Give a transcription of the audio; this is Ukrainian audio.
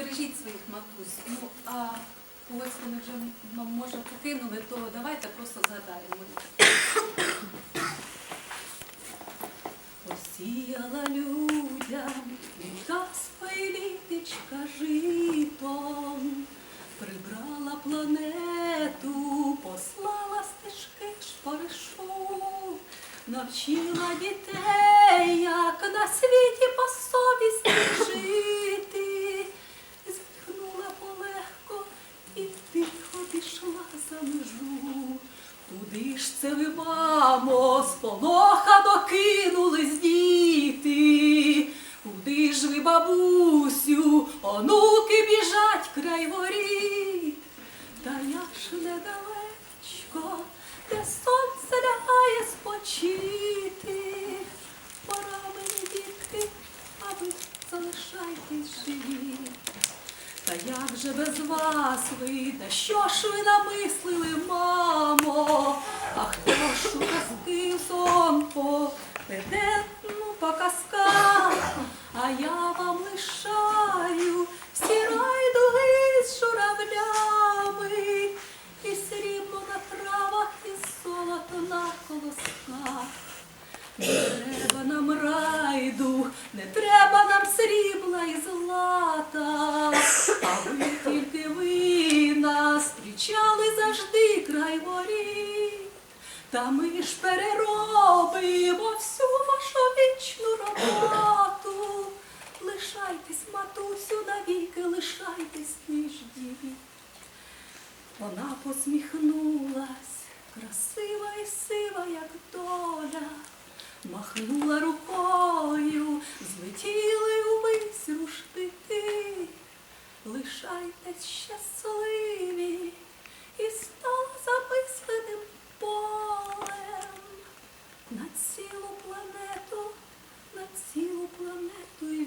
бережіть своїх матусь. Ну, а когось вони вже може покинули, то давайте просто згадаємо. Посіяла людям і літечка житом, прибрала планету, послала стежки шпаришу, навчила дітей, Куди ж це ви, мамо, сполоха докинулись діти? Куди ж ви, бабусю, онуки біжать край воріт? Та я ж недалечко, де сонце лягає спочити. Пора мені, дітки, а ви залишайтесь живі. Та як же без вас ви, та що ж ви намислили, завжди край воріт. Та ми ж переробимо всю вашу вічну роботу. Лишайтесь, матусю, навіки, лишайтесь, не ждіть. Вона посміхнулась, красива і сива, як доля, махнула рукою, злетіли увесь руштики. Лишайтесь щасливі, на цілу планету, на цілу планету. і